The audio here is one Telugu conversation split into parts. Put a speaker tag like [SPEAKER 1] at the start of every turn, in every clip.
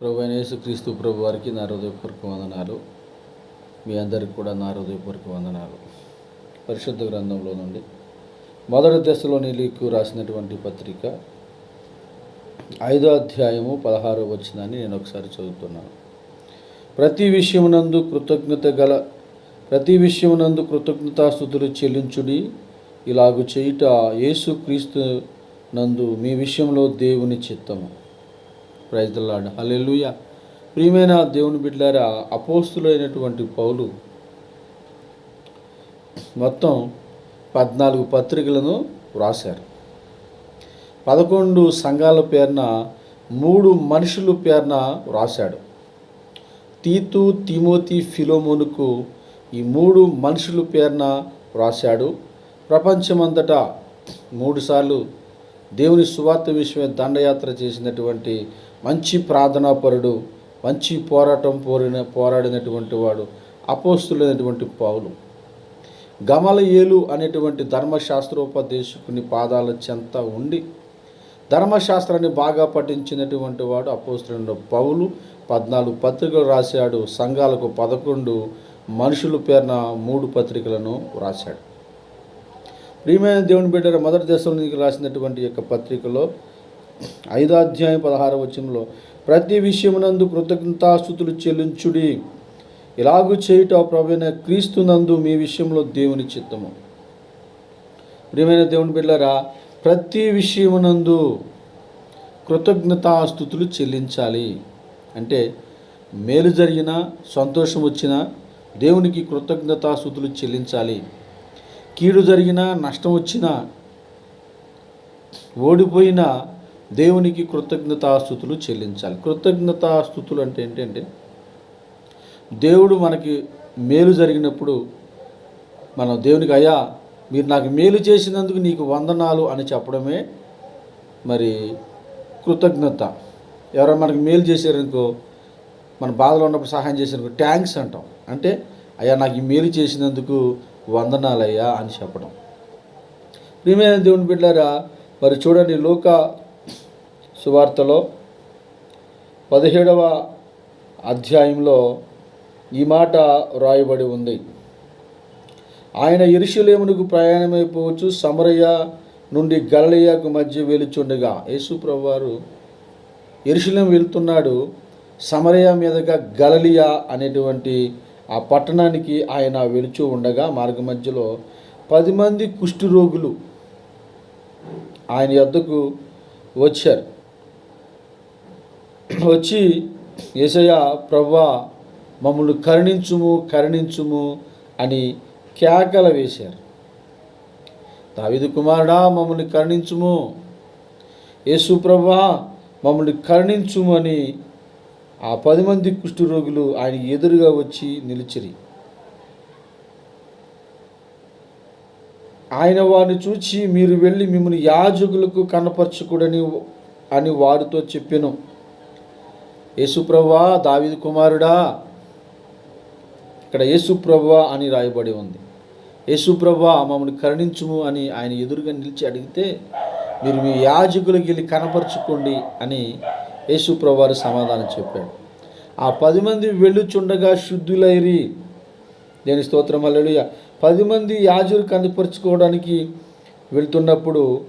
[SPEAKER 1] ప్రభు అయిన యేసుక్రీస్తు ప్రభు వారికి నా హృదయపూర్వక వందనాలు. మీ అందరికి కూడా నా హృదయపూర్వక వందనాలు. పరిశుద్ధ గ్రంథంలో నుండి మొదటి దశలో నీకు రాసినటువంటి పత్రిక ఐదో అధ్యాయము పదహారో వచ్చిందని నేను ఒకసారి చదువుతున్నాను. ప్రతి విషయమునందు కృతజ్ఞత గల ప్రతి విషయమునందు కృతజ్ఞతాస్థుతులు చెల్లించుడి. ఇలాగు చేయుట యేసు క్రీస్తు నందు మీ విషయంలో దేవుని చిత్తము. ప్రైజ్ ద హలెలుయ ప్రియమైన దేవుని బిడ్డారా అపోస్తులైనటువంటి పౌలు మొత్తం పద్నాలుగు పత్రికలను వ్రాశారు. పదకొండు సంఘాల పేరున మూడు మనుషుల పేరున వ్రాశాడు. తీతు తిమోతి ఫిలోమోనుకు ఈ మూడు మనుషులు పేరున వ్రాశాడు. ప్రపంచమంతటా మూడుసార్లు దేవుని సువార్త విషయమే దండయాత్ర చేసినటువంటి మంచి ప్రార్థనాపరుడు మంచి పోరాటం పోరిన పోరాడినటువంటి వాడు అపోస్తులైనటువంటి పౌలు. గమలయేలు అనేటువంటి ధర్మశాస్త్రోపదేశకుని పాదాల చెంత ఉండి ధర్మశాస్త్రాన్ని బాగా పఠించినటువంటి వాడు అపోస్తులైన పౌలు. పద్నాలుగు పత్రికలు రాశాడు సంఘాలకు పదకొండు మనుషుల పేరున మూడు పత్రికలను రాశాడు. ప్రియమైన దేవుని బిడ్డ మొదటి దశలోనికి రాసినటువంటి యొక్క పత్రికలో ఐదో అధ్యాయం పదహార వచనంలో ప్రతి విషయమునందు కృతజ్ఞతాస్థుతులు చెల్లించుడి. ఇలాగు చేయుట క్రీస్తు క్రీస్తునందు మీ విషయంలో దేవుని చిత్తము. ప్రియమైన దేవుని బిడ్డలారా ప్రతి విషయమునందు కృతజ్ఞతాస్థుతులు చెల్లించాలి. అంటే మేలు జరిగిన సంతోషం వచ్చిన దేవునికి కృతజ్ఞతాస్థుతులు చెల్లించాలి. కీడు జరిగిన నష్టం వచ్చినా ఓడిపోయినా దేవునికి కృతజ్ఞతాస్థుతులు చెల్లించాలి. కృతజ్ఞతాస్థుతులు అంటే ఏంటంటే దేవుడు మనకి మేలు జరిగినప్పుడు మనం దేవునికి అయ్యా మీరు నాకు మేలు చేసినందుకు నీకు వందనాలు అని చెప్పడమే మరి కృతజ్ఞత. ఎవరైనా మనకి మేలు చేశారనుకో మన బాధలో ఉన్నప్పుడు సహాయం చేశారనుకో ట్యాంక్స్ అంటాం. అంటే అయ్యా నాకు ఈ మేలు చేసినందుకు వందనాలయ్యా అని చెప్పడం. ప్రియమైన దేవుని బిడ్డారా మరి చూడండి లోక సువార్తలో పదిహేడవ అధ్యాయంలో ఈ మాట వ్రాయబడి ఉంది. ఆయన ఇరుషులేమునకు ప్రయాణమైపోవచ్చు సమరయ్య నుండి గలలియాకు మధ్య వెలుచుండగా. యేసుప్రభు వారు ఎరుశలేం వెళ్తున్నాడు సమరయ మీదుగా గలలియా అనేటువంటి ఆ పట్టణానికి ఆయన వెలుచు ఉండగా మార్గ మధ్యలో పది మంది కుష్ఠరోగులు ఆయన యొద్దకు వచ్చారు. వచ్చి ఏసయ్య ప్రభా మమ్మల్ని కరుణించుము కరుణించుము అని కేకల వేశారు. దావిదు కుమారుడా మమ్మల్ని కరుణించుము. యేసు ప్రభా మమ్మల్ని కరుణించుము అని ఆ పది మంది కుష్ఠరోగులు ఆయన ఎదురుగా వచ్చి నిలిచిరి. ఆయన వారిని చూచి మీరు వెళ్ళి మిమ్మల్ని యాజకులకు కనపరచకూడని అని వారితో చెప్పాను. యేసుప్రవ్వా దావిదు కుమారుడా. ఇక్కడ యేసుప్రవ్వా అని రాయబడి ఉంది. యేసుప్రవ్వా మమ్మల్ని కరుణించుము అని ఆయన ఎదురుగా నిలిచి అడిగితే మీరు మీ యాజకులకి వెళ్ళి కనపరుచుకోండి అని యేసుప్రవ్వారు సమాధానం చెప్పాడు. ఆ పది మంది వెళ్ళుచుండగా శుద్ధులైరి. దేని స్తోత్రం అల్లెలుయ పది మంది యాజులు కనపరుచుకోవడానికి వెళ్తున్నప్పుడు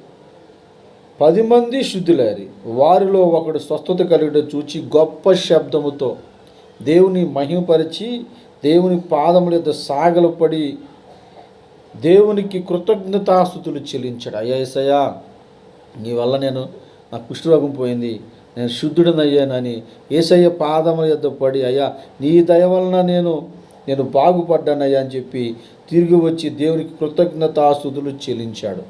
[SPEAKER 1] పది మంది శుద్ధులారి. వారిలో ఒకడు స్వస్థత కలిగిన చూచి గొప్ప శబ్దముతో దేవుని మహిమపరిచి దేవుని పాదముల యొక్క సాగలు పడి దేవునికి కృతజ్ఞతాస్థుతులు చెల్లించాడు. అయ్యాసయ్యా నీ వల్ల నేను నా కుష్ఠరోగం పోయింది. నేను శుద్ధుడనయ్యానని ఏసయ్య పాదముల యొద్ద పడి అయ్యా నీ దయ వలన నేను నేను బాగుపడ్డానయ్యా అని చెప్పి తిరిగి వచ్చి దేవునికి కృతజ్ఞతాస్థుతులు చెల్లించాడు.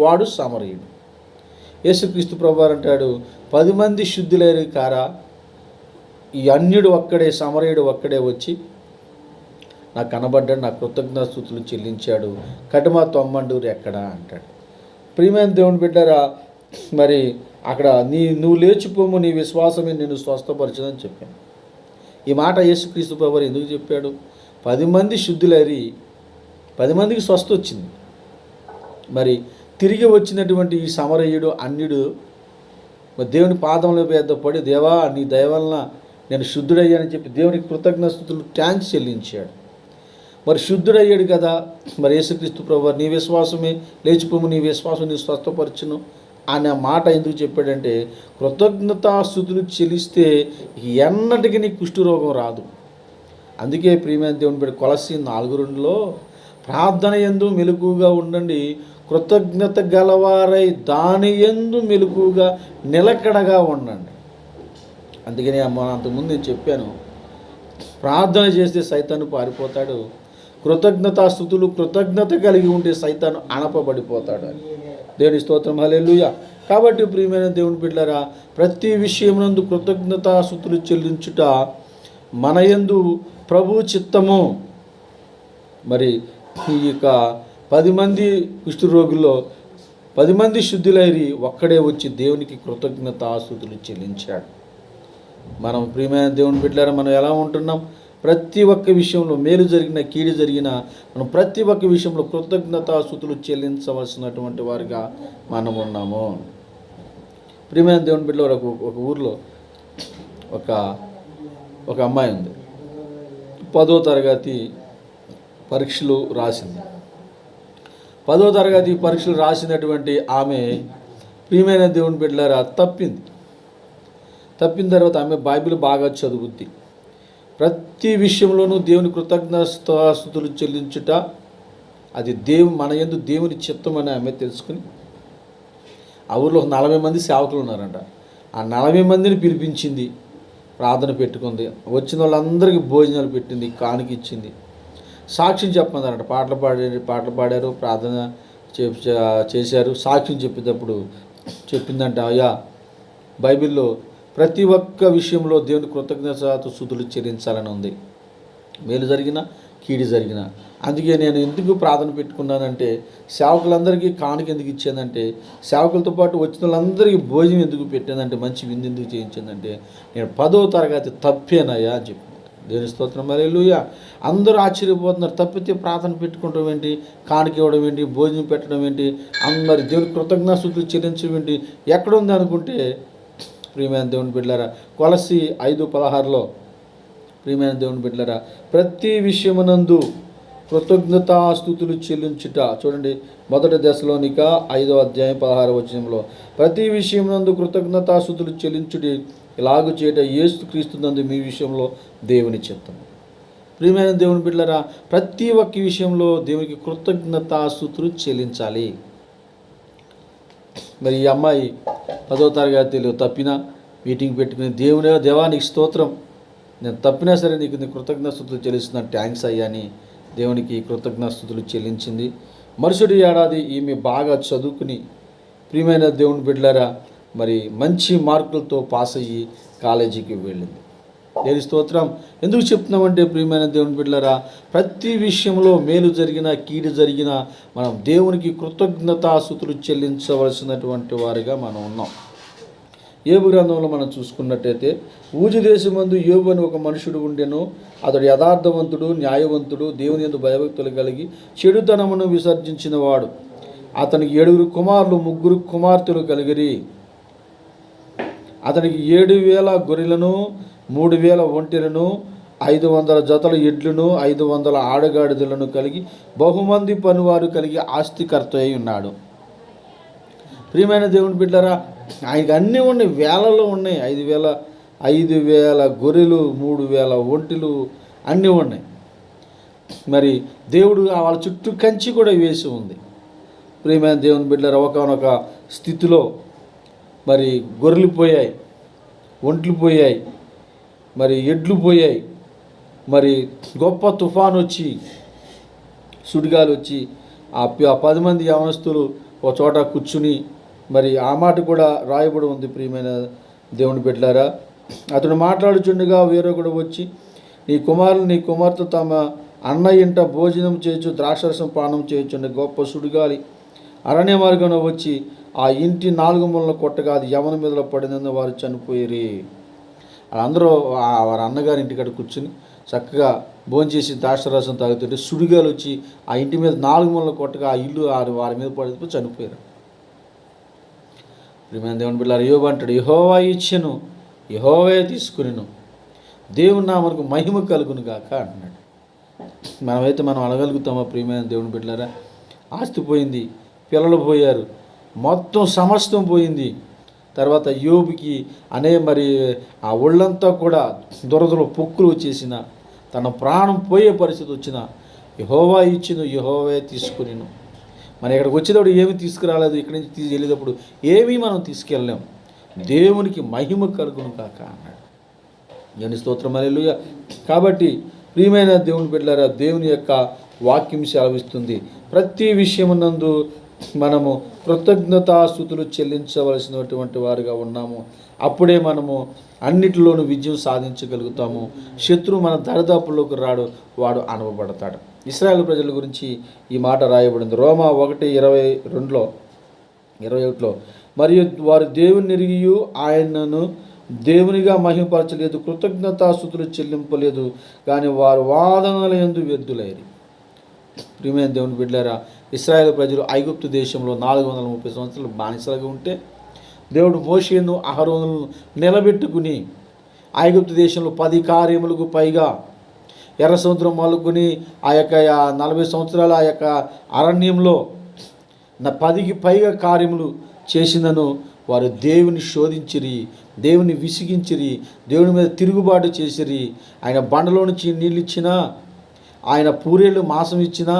[SPEAKER 1] వాడు సమరయుడు. యేసుక్రీస్తు ప్రభువారు అంటాడు పది మంది శుద్ధులేరు కారా ఈ అన్యుడు ఒక్కడే సమరయుడు ఒక్కడే వచ్చి నాకు కనబడ్డాడు నా కృతజ్ఞతలు చెల్లించాడు కటుమ తొమ్మండూరు ఎక్కడా? అంటాడు. ప్రియమైన దేవుని బిడ్డారా మరి అక్కడ నీ నువ్వు లేచిపోము నీ విశ్వాసమే నేను స్వస్థపరచదని చెప్పాను. ఈ మాట యేసుక్రీస్తు ప్రభు ఎందుకు చెప్పాడు? పది మంది శుద్ధులరి పది మందికి స్వస్థ వచ్చింది. మరి తిరిగి వచ్చినటువంటి ఈ సమరయుడు అన్యుడు మరి దేవుని పాదముల మీద పడి దేవా నీ దయ వలన నేను శుద్ధుడయ్యానని చెప్పి దేవునికి కృతజ్ఞతలు ట్యాంక్స్ చెల్లించాడు. మరి శుద్ధుడయ్యాడు కదా? మరి యేసుక్రీస్తు ప్రభు నీ విశ్వాసమే లేచిపోము నీ విశ్వాసం నీ స్వస్థపరచును అనే మాట ఎందుకు చెప్పాడంటే కృతజ్ఞతాస్థుతులు చెల్లిస్తే ఎన్నటికీ నీ కుష్ఠరోగం రాదు. అందుకే ప్రియమైన దేవుని బిడ్డ కొలసి నాలుగు రెండులో ప్రార్థన ఎందు మెలకుగా ఉండండి కృతజ్ఞత గలవారై దాని ఎందు మెలుకుగా నిలకడగా ఉండండి. అందుకని అమ్మ అంతకుముందు నేను చెప్పాను ప్రార్థన చేస్తే సైతాను పారిపోతాడు కృతజ్ఞతాస్థుతులు కృతజ్ఞత కలిగి ఉంటే సైతాను అణపబడిపోతాడు అని. దేవుని స్తోత్రం హల్లెలూయ. కాబట్టి ప్రియమైన దేవుని బిడ్డరా ప్రతి విషయమునందు కృతజ్ఞతాస్థుతులు చెల్లించుట మన యందు ప్రభు చిత్తము. మరి ఈ యొక్క పది మంది కుష్ఠరోగుల్లో పది మంది శుద్ధులైరి ఒక్కడే వచ్చి దేవునికి కృతజ్ఞతాస్థుతులు చెల్లించాడు. మనం ప్రియమైన దేవుని బిడ్డారా మనం ఎలా ఉంటున్నాం? ప్రతి ఒక్క విషయంలో మేలు జరిగిన కీడు జరిగిన మనం ప్రతి ఒక్క విషయంలో కృతజ్ఞతాస్థుతులు చెల్లించవలసినటువంటి వారిగా మనం ఉన్నాము. ప్రియమైన దేవుని బిడ్డలో ఒక ఒక ఊర్లో ఒక ఒక అమ్మాయి ఉంది. పదో తరగతి పరీక్షలు రాసింది. పదో తరగతి పరీక్షలు రాసినటువంటి ఆమె ప్రియమైన దేవుని బిడ్డలారా తప్పింది. తప్పిన తర్వాత ఆమె బైబిల్ బాగా చదువుద్ది. ప్రతి విషయంలోనూ దేవుని కృతజ్ఞతాస్తుతులు చెల్లించుట అది దేవు మన ఎందు దేవుని చిత్తం అని ఆమె తెలుసుకుని ఆ ఊర్లో ఒక నలభై మంది సేవకులు ఉన్నారంట. ఆ నలభై మందిని పిలిపించింది ప్రార్థన పెట్టుకుంది. వచ్చిన వాళ్ళందరికీ భోజనాలు పెట్టింది కానుక ఇచ్చింది. సాక్ష్యం చెప్పమన్నారంట. పాటలు పాడే పాటలు పాడారు ప్రార్థన చే- చేశారు. సాక్ష్యం చెప్పేటప్పుడు చెప్పిందంట అయ్యా బైబిల్లో ప్రతి ఒక్క విషయంలో దేవుని కృతజ్ఞత స్థుతులు చెల్లించాలని ఉంది. మేలు జరిగిన కీడి జరిగిన. అందుకే నేను ఎందుకు ప్రార్థన పెట్టుకున్నానంటే సేవకులందరికీ కానుక ఎందుకు ఇచ్చానంటే సేవకులతో పాటు వచ్చిన వాళ్ళందరికీ భోజనం ఎందుకు పెట్టానంటే మంచి విందు ఎందుకు చేయించిందంటే నేను పదో తరగతి తప్పేనయ్యా అని చెప్పి. దేవుని స్తోత్రం. మరేలుయ అందరూ ఆశ్చర్యపోతున్నారు. తప్పితే ప్రార్థన పెట్టుకోవడం ఏంటి? కానుక ఇవ్వడం ఏంటి? భోజనం పెట్టడం ఏంటి? అందరి దేవుని కృతజ్ఞాస్తుతులు చెల్లించడం ఏంటి? ఎక్కడుంది అనుకుంటే ప్రియమైన దేవుని బిడ్డలారా కొలసి ఐదు పదహారులో ప్రియమైన దేవుని బిడ్డలారా ప్రతి విషయమునందు కృతజ్ఞతాస్థుతులు చెల్లించుట చూడండి మొదటి దశలోనిక ఐదో అధ్యాయం పదహారు వచనంలో ప్రతి విషయమునందు కృతజ్ఞతాస్థుతులు చెల్లించుటి ఇలాగు చేయట ఏసు క్రీస్తునందు మీ విషయంలో దేవుని చిత్తము. ప్రియమైన దేవుని బిడ్డలరా ప్రతి ఒక్క విషయంలో దేవునికి కృతజ్ఞతాస్థుతులు చెల్లించాలి. మరి ఈ అమ్మాయి పదో తరగతిలో తప్పినా మీటింగ్ పెట్టుకుని దేవుని దేవానికి స్తోత్రం. నేను తప్పినా సరే నీకు నీ కృతజ్ఞతలు చెల్లిస్తున్నాను థ్యాంక్స్ అయ్యా అని దేవునికి కృతజ్ఞతలు చెల్లించింది. మరుసటి ఏడాది ఈమె బాగా చదువుకుని ప్రియమైన దేవుని బిడ్డలారా మరి మంచి మార్కులతో పాస్ అయ్యి కాలేజీకి వెళ్ళింది. దేని స్తోత్రం. ఎందుకు చెప్తున్నామంటే ప్రియమైన దేవుని బిడ్డలరా ప్రతి విషయంలో మేలు జరిగిన కీడు జరిగిన మనం దేవునికి కృతజ్ఞతాసుతులు చెల్లించవలసినటువంటి వారిగా మనం ఉన్నాం. ఏబు గ్రంథంలో మనం చూసుకున్నట్టయితే ఊజు దేశమందు ఏబు అని ఒక మనుషుడు ఉండెను. అతడు యథార్థవంతుడు న్యాయవంతుడు దేవుని ఎందు భయభక్తులు కలిగి చెడుతనమును విసర్జించిన వాడు అతనికి ఏడుగురు కుమారులు ముగ్గురు కుమార్తెలు కలిగిరి. అతనికి ఏడు వేల గొర్రెలను మూడు వేల ఒంటెలను ఐదు వందల జతల ఎడ్లను ఐదు వందల ఆడగాడిదలను కలిగి బహుమంది పనివారు కలిగి ఆస్తికర్త అయి ఉన్నాడు. ప్రియమైన దేవుని బిడ్డరా ఆయనకి అన్నీ ఉన్నాయి వేలలో ఉన్నాయి. ఐదు వేల ఐదు వేల గొర్రెలు మూడు వేల ఒంటిలు అన్నీ ఉన్నాయి. మరి దేవుడు వాళ్ళ చుట్టూ కంచి కూడా వేసి ఉంది. ప్రియమైన దేవుని బిడ్డరా ఒకనొక స్థితిలో మరి గొర్రెలు పోయాయి ఒంట్లు పోయాయి మరి ఎడ్లు పోయాయి మరి గొప్ప తుఫాన్ వచ్చి సుడిగాలు వచ్చి ఆ పది మంది యవనస్తులు ఒక చోట కూర్చుని మరి ఆ మాట కూడా రాయబడి ఉంది ప్రియమైన దేవుని బిడ్డారా అతడు మాట్లాడుచుండగా వేరొకడు వచ్చి నీ కుమారులు నీ కుమార్తె తమ అన్న ఇంట భోజనం చేయొచ్చు ద్రాక్షరసం పానం చేయొచ్చు గొప్ప సుడిగాలి అరణ్య మార్గంలో వచ్చి ఆ ఇంటి నాలుగు మూలన కొట్టగా అది యవన మీదలో పడినందు వారు చనిపోయిరి. అందరూ వారి అన్నగారి ఇంటికాడ కూర్చుని చక్కగా భోంచేసి ద్రాక్షరసం తాగుతుంటే సుడిగాలు వచ్చి ఆ ఇంటి మీద నాలుగు మూలన కొట్టగా ఆ ఇల్లు వారి మీద పడిపోయి చనిపోయారు. ప్రియమైన దేవుని బిడ్డలారు యోబు అంటాడు యహోవా ఇచ్చెను యహోవే తీసుకునిను. దేవుని నామకు మహిమ కలుగును గాక అంటున్నాడు. మనమైతే మనం అడగలుగుతామా ప్రియమైన దేవుని బిడ్డలారా? ఆస్తి పోయింది పిల్లలు పోయారు మొత్తం సమస్తం పోయింది. తర్వాత యోబుకి అనే మరి ఆ ఒళ్ళంతా కూడా దురదలు పొక్కులు వచ్చేసిన తన ప్రాణం పోయే పరిస్థితి వచ్చిన యహోవా ఇచ్చిన యహోవే తీసుకునిను. మన ఇక్కడికి వచ్చేటప్పుడు ఏమి తీసుకురాలేదు ఇక్కడి నుంచి తీసి వెళ్ళేటప్పుడు ఏమీ మనం తీసుకెళ్ళలేం. దేవునికి మహిమ కలుగును కాక అన్నాడు. నేను స్తోత్రం అలెలుయ కాబట్టి ప్రియమైన దేవుని బిడ్డలారా దేవుని యొక్క వాక్యం సెలవిస్తుంది. ప్రతి విషయమునందు మనము కృతజ్ఞతాస్థుతులు చెల్లించవలసినటువంటి వారుగా ఉన్నాము. అప్పుడే మనము అన్నిటిలోనూ విజయం సాధించగలుగుతాము. శత్రువు మన దరిదాపుల్లోకి రాడు వాడు అనవబడతాడు ఇస్రాయేల్ ప్రజల గురించి ఈ మాట రాయబడింది. రోమా ఒకటి ఇరవై రెండులో ఇరవై ఒకటిలో మరియు వారు దేవుని నిరిగియు ఆయనను దేవునిగా మహిమపరచలేదు కృతజ్ఞతాస్థుతులు చెల్లింపలేదు కానీ వారు వాదనల ఎందు వ్యర్థులైరి. ప్రియమైన దేవుని బిడ్డారా ఇస్రాయేల్ ప్రజలు ఐగుప్తు దేశంలో నాలుగు వందల ముప్పై సంవత్సరాలు బానిసలుగా ఉంటే దేవుడు మోషేను అహరోను నిలబెట్టుకుని ఐగుప్తు దేశంలో పది కార్యములకు పైగా ఎర్ర సముద్రం మలుకుని ఆ యొక్క ఆ నలభై సంవత్సరాల ఆ యొక్క అరణ్యంలో నా పదికి పైగా కార్యములు చేసిందను వారు దేవుని శోధించిరి దేవుని విసిగించిరి దేవుని మీద తిరుగుబాటు చేసిరి. ఆయన బండలో నుంచి నీళ్ళు ఇచ్చినా ఆయన పూరేళ్ళు మాసం ఇచ్చినా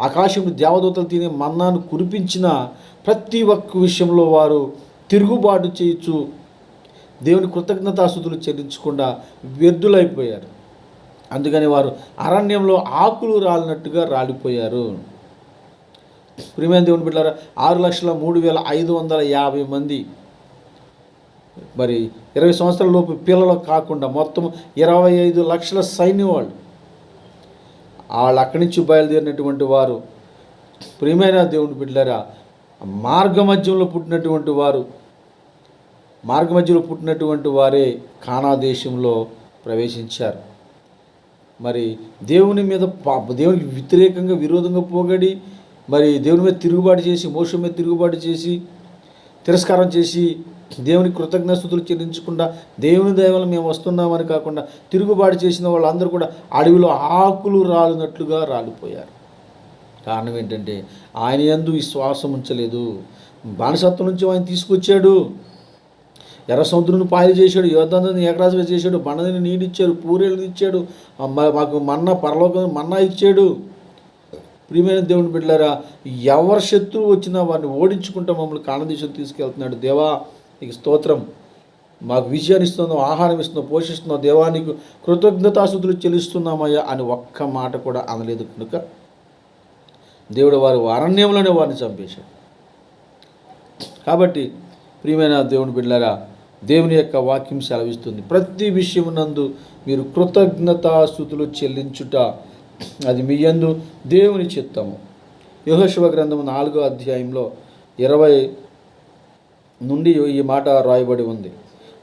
[SPEAKER 1] ఆకాశం దేవదూతలు తినే మన్నాను కురిపించిన ప్రతి ఒక్క విషయంలో వారు తిరుగుబాటు చేయొచ్చు దేవుని కృతజ్ఞతాస్థుతులు చెల్లించకుండా వ్యర్థులైపోయారు. అందుకని వారు అరణ్యంలో ఆకులు రాలినట్టుగా రాలిపోయారు. ప్రియమైన దేవుని బిడ్డారా ఆరు లక్షల మూడు వేల ఐదు వందల యాభై మంది మరి ఇరవై సంవత్సరాల లోపు పిల్లలు కాకుండా మొత్తం ఇరవై ఐదు లక్షల సైన్యం వాళ్ళు వాళ్ళు అక్కడి నుంచి బయలుదేరినటువంటి వారు. ప్రియమైన దేవుని బిడ్డలారా మార్గ మధ్యంలో పుట్టినటువంటి వారు మార్గ మధ్యలో పుట్టినటువంటి వారే కానా దేశంలో ప్రవేశించారు. మరి దేవుని మీద పా- దేవునికి వ్యతిరేకంగా విరోధంగా పోగడి మరి దేవుని మీద తిరుగుబాటు చేసి మోసం మీద తిరుగుబాటు చేసి తిరస్కారం చేసి దేవుని కృతజ్ఞతలు చెల్లించకుండా దేవుని దయవల్ల మేము వస్తున్నామని కాకుండా తిరుగుబాటు చేసిన వాళ్ళందరూ కూడా అడవిలో ఆకులు రాలినట్లుగా రాలిపోయారు. కారణం ఏంటంటే ఆయన ఎందు విశ్వాసం ఉంచలేదు. బానిసత్వం నుంచి ఆయన తీసుకొచ్చాడు. ఎర్ర సముద్రుని పాయలు చేశాడు యోధాన్ని ఏకరాజుగా చేశాడు బండని నీడిచ్చాడు పూరేళ్ళు ఇచ్చాడు మాకు మన్నా పరలోకం మన్నా ఇచ్చాడు. ప్రియమైన దేవుని బిడ్డలారా ఎవరి శత్రువు వచ్చినా వారిని ఓడించుకుంటా మమ్మల్ని కాణదేశం తీసుకెళ్తున్నాడు. దేవా నీకు స్తోత్రం. మాకు విజయాన్ని ఇస్తున్నావు ఆహారం ఇస్తున్నావు పోషిస్తున్నావు దేవానికి నీకు కృతజ్ఞతాశుద్ధులు చెల్లిస్తున్నామయ్యా అని ఒక్క మాట కూడా అనలేదు కనుక దేవుడు వారి అరణ్యంలోనే వారిని చంపేశాడు. కాబట్టి ప్రియమైన దేవుని బిడ్డలారా దేవుని యొక్క వాక్యం సెలవిస్తుంది. ప్రతి విషయమునందు మీరు కృతజ్ఞతాస్థుతులు చెల్లించుట అది మీ యందు దేవుని చిత్తము. యోహశివ గ్రంథము నాలుగో అధ్యాయంలో ఇరవై నుండి ఈ మాట రాయబడి ఉంది.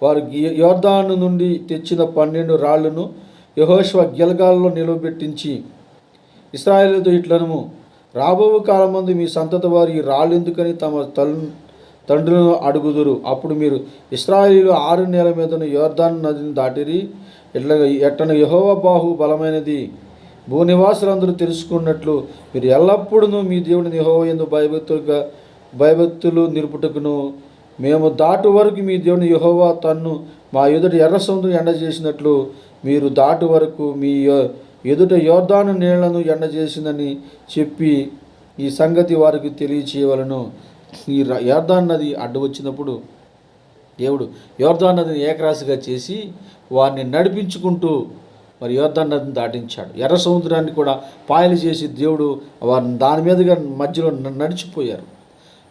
[SPEAKER 1] వారు గి- యోర్దాను నుండి తెచ్చిన పన్నెండు రాళ్ళను యహోశ్వ గిలగాల్లో నిలవబెట్టించి ఇస్రాయేలుతో ఇట్లనము రాబో కాలమందు మీ సంతత వారు ఈ రాళ్ళు ఎందుకని తమ తల్ తండ్రులను అడుగుదురు. అప్పుడు మీరు ఇస్రాయిలు ఆరు నెలల మీదను యోర్దాన్ నదిని దాటిరి ఇట్లా ఎట్టన యహోవ బాహు బలమైనది. భూనివాసులందరూ తెలుసుకున్నట్లు మీరు ఎల్లప్పుడూ మీ దేవుడిని యహోవ ఎందు భయభక్తులుగా భయభక్తులు నిరుపుటకును మేము దాటు వరకు మీ దేవుని యహోవా తన్ను మా ఎదుట ఎర్ర సముద్రం ఎండ చేసినట్లు మీరు దాటు వరకు మీ ఎదుట యోర్దాను నీళ్ళను ఎండ చేసిందని చెప్పి ఈ సంగతి వారికి తెలియచేయవలను. ఈ యోర్ధాన్ యోర్దాన్ నది అడ్డు వచ్చినప్పుడు దేవుడు యోర్ధాన్ నదిని ఏకరాశిగా చేసి వారిని నడిపించుకుంటూ మరి యోర్ధాన్ నదిని దాటించాడు. ఎర్ర సముద్రాన్ని కూడా పాయలు చేసి దేవుడు వారిని దాని మీదుగా మధ్యలో నడిచిపోయారు.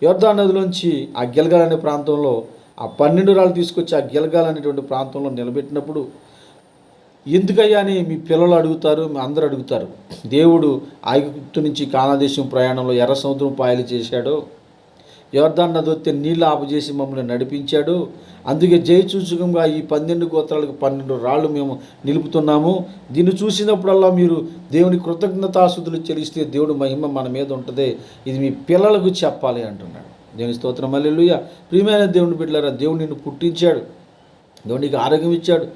[SPEAKER 1] యోర్దాన్ నదిలోంచి ఆ గిల్గాల్ అనే ప్రాంతంలో ఆ పన్నెండు రాళ్ళు తీసుకొచ్చి ఆ గిల్గాల్ అనేటువంటి ప్రాంతంలో నిలబెట్టినప్పుడు ఎందుకయ్యా అని మీ పిల్లలు అడుగుతారు మీ అందరూ అడుగుతారు. దేవుడు ఐగుప్తు నుంచి కానాదేశం ప్రయాణంలో ఎర్ర సముద్రం పాయలు చేశాడు. యోర్దాన్ నది వస్తే నీళ్ళు ఆపుచేసి మమ్మల్ని నడిపించాడు. అందుకే జయసూచకంగా ఈ పన్నెండు గోత్రాలకు పన్నెండు రాళ్ళు మేము నిలుపుతున్నాము. దీన్ని చూసినప్పుడల్లా మీరు దేవుని కృతజ్ఞతాశుద్ధులు చెల్లిస్తే దేవుడు మహిమ మన మీద ఉంటుంది. ఇది మీ పిల్లలకు చెప్పాలి అంటున్నాడు. దేవుని స్తోత్రం అల్లెలుయ్య ప్రియమైన దేవుని బిడ్డలారా దేవుడు నిన్ను పుట్టించాడు. దేవుడు నీకు ఆరోగ్యం ఇచ్చాడు.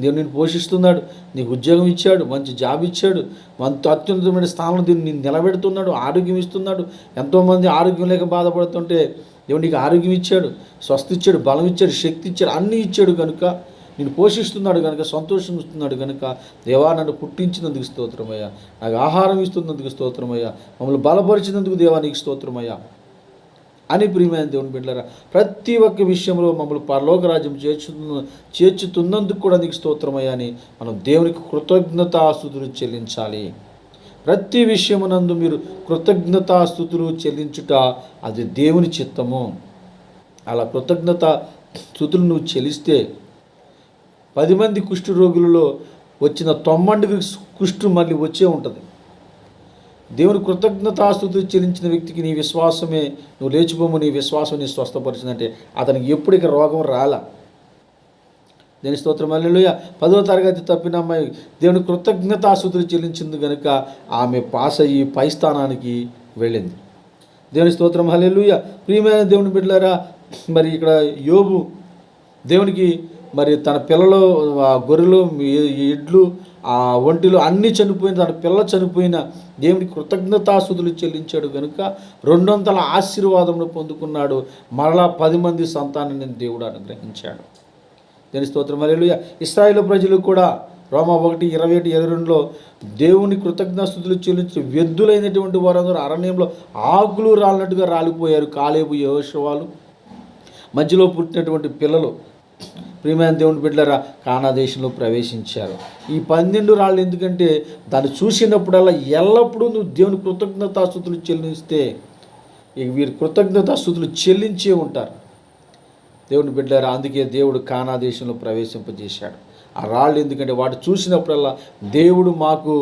[SPEAKER 1] దేవుడు నిన్ను పోషిస్తున్నాడు. నీకు ఉద్యోగం ఇచ్చాడు. మంచి జాబ్ ఇచ్చాడు. మంత అత్యున్నతమైన స్థానంలో దీన్ని నిలబెడుతున్నాడు. ఆరోగ్యం ఇస్తున్నాడు. ఎంతోమంది ఆరోగ్యం లేక బాధపడుతుంటే దేవుడు నీకు ఆరోగ్యం ఇచ్చాడు స్వస్థ ఇచ్చాడు బలం ఇచ్చాడు శక్తి ఇచ్చాడు అన్నీ ఇచ్చాడు కనుక నేను పోషిస్తున్నాడు కనుక సంతోషం ఇస్తున్నాడు కనుక దేవా నన్ను పుట్టించినందుకు స్తోత్రమయ్యా నాకు ఆహారం ఇస్తున్నందుకు స్తోత్రమయ్యా మమ్మల్ని బలపరిచినందుకు దేవా నీకు స్తోత్రమయ్యా అని ప్రియమైన దేవుని బిడ్డలారా ప్రతి ఒక్క విషయంలో మమ్మల్ని పరలోకరాజ్యం చేర్చుతున్న చేర్చుతున్నందుకు కూడా నీకు స్తోత్రమయ్యా అని మనం దేవునికి కృతజ్ఞతాస్తుతులు చెల్లించాలి. ప్రతి విషయమునందు మీరు కృతజ్ఞతాస్థుతులు చెల్లించుట అది దేవుని చిత్తము. అలా కృతజ్ఞత స్థుతులు నువ్వు చెల్లిస్తే పది మంది కుష్ఠ రోగులలో వచ్చిన తొమ్మండికి కుష్ఠు మళ్ళీ వచ్చే ఉంటుంది. దేవుని కృతజ్ఞతాస్తుతులు చెల్లించిన వ్యక్తికి నీ విశ్వాసమే నువ్వు లేచిపోము నీ విశ్వాసం నీ స్వస్థపరిచిందంటే అతనికి ఎప్పుడు ఇక రోగం రాలా. దేని స్తోత్రం? అల్లెలుయ పదో తరగతి తప్పిన అమ్మాయి దేవుని కృతజ్ఞతాస్తుతులు చెల్లించింది కనుక ఆమె పాస్ అయ్యి పై స్థానానికి వెళ్ళింది. దేవుని స్తోత్రం. హల్లెలూయ. ప్రియమైన దేవుని బిడ్డలారా మరి ఇక్కడ యోబు దేవునికి మరి తన పిల్లలు ఆ గొర్రెలు ఈ- ఎడ్లు ఆ ఒంటిలో అన్నీ చనిపోయిన తన పిల్ల చనిపోయిన దేవునికి కృతజ్ఞతాసుదులు చెల్లించాడు కనుక రెండొంతల ఆశీర్వాదమును పొందుకున్నాడు. మరలా పది మంది సంతానాన్ని దేవుడు అనుగ్రహించాడు. దేని స్తోత్రం. అలెలుయ ఇస్రాయేల్ ప్రజలు కూడా రోమా ఒకటి ఇరవై ఒకటి ఇరవై రెండులో దేవుని కృతజ్ఞస్తుతులు చెల్లించిన వ్యర్థులైనటువంటి వారందరూ అరణ్యంలో ఆకులు రాలినట్టుగా రాలిపోయారు. కాలేబు యోషవాలు మధ్యలో పుట్టినటువంటి పిల్లలు. ప్రియమైన దేవుని బిడ్డలరా కానా దేశంలో ప్రవేశించారు. ఈ పన్నెండు రాళ్ళు ఎందుకంటే దాన్ని చూసినప్పుడల్లా ఎల్లప్పుడూ నువ్వు దేవుని కృతజ్ఞతాస్తుతులు చెల్లిస్తే ఇక వీరు కృతజ్ఞతాస్తుతులు చెల్లించే ఉంటారు. దేవుని బిడ్డారా అందుకే దేవుడు కానా దేశంలో ప్రవేశింపజేశాడు. ఆ రాళ్ళు ఎందుకంటే వాటి చూసినప్పుడల్లా దేవుడు మాకు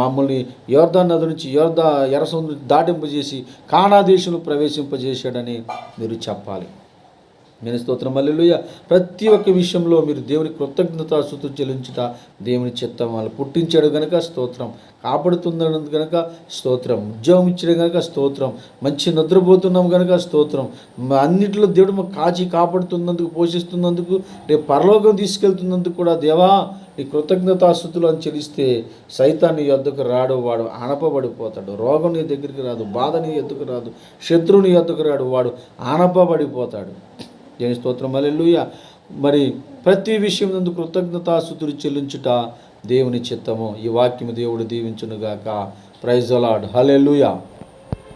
[SPEAKER 1] మమ్మల్ని యోర్ధా నది నుంచి యోర్ధా ఎరసం నుంచి దాటింపజేసి కానా దేశంలో ప్రవేశింపజేశాడని మీరు చెప్పాలి. నేను స్తోత్రం. మల్లెలుయ ప్రతి ఒక్క విషయంలో మీరు దేవుని కృతజ్ఞతాస్తుతులు చెల్లించుట దేవుని చిత్తం వాళ్ళు పుట్టించాడు కనుక స్తోత్రం. కాపాడుతున్నాడు కనుక స్తోత్రం. ఉద్యోగం ఇచ్చాడు గనక స్తోత్రం. మంచి నిద్రపోతున్నాం గనక స్తోత్రం. అన్నింటిలో దేవుడు మాకు కాచి కాపాడుతున్నందుకు పోషిస్తున్నందుకు రేపు పరలోకం తీసుకెళ్తున్నందుకు కూడా దేవా నీ కృతజ్ఞతాస్థుతులు అని చెల్లిస్తే సైతాన్ని యొద్దకు రాడు వాడు ఆనపబడిపోతాడు. రోగం నీ దగ్గరికి రాదు బాధ నీ ఎద్దుకు రాదు శత్రువు నీ ఎద్దుకు రాడు వాడు ఆనపబడిపోతాడు. దేని స్తోత్రం. అల్లెలుయ మరి ప్రతి విషయం నందు కృతజ్ఞతాస్తుతులు చెల్లించుట దేవుని చిత్తము. ఈ వాక్యము దేవుడు దీవించునుగాక. ప్రైజ్ అలాడ్ హలెలుయా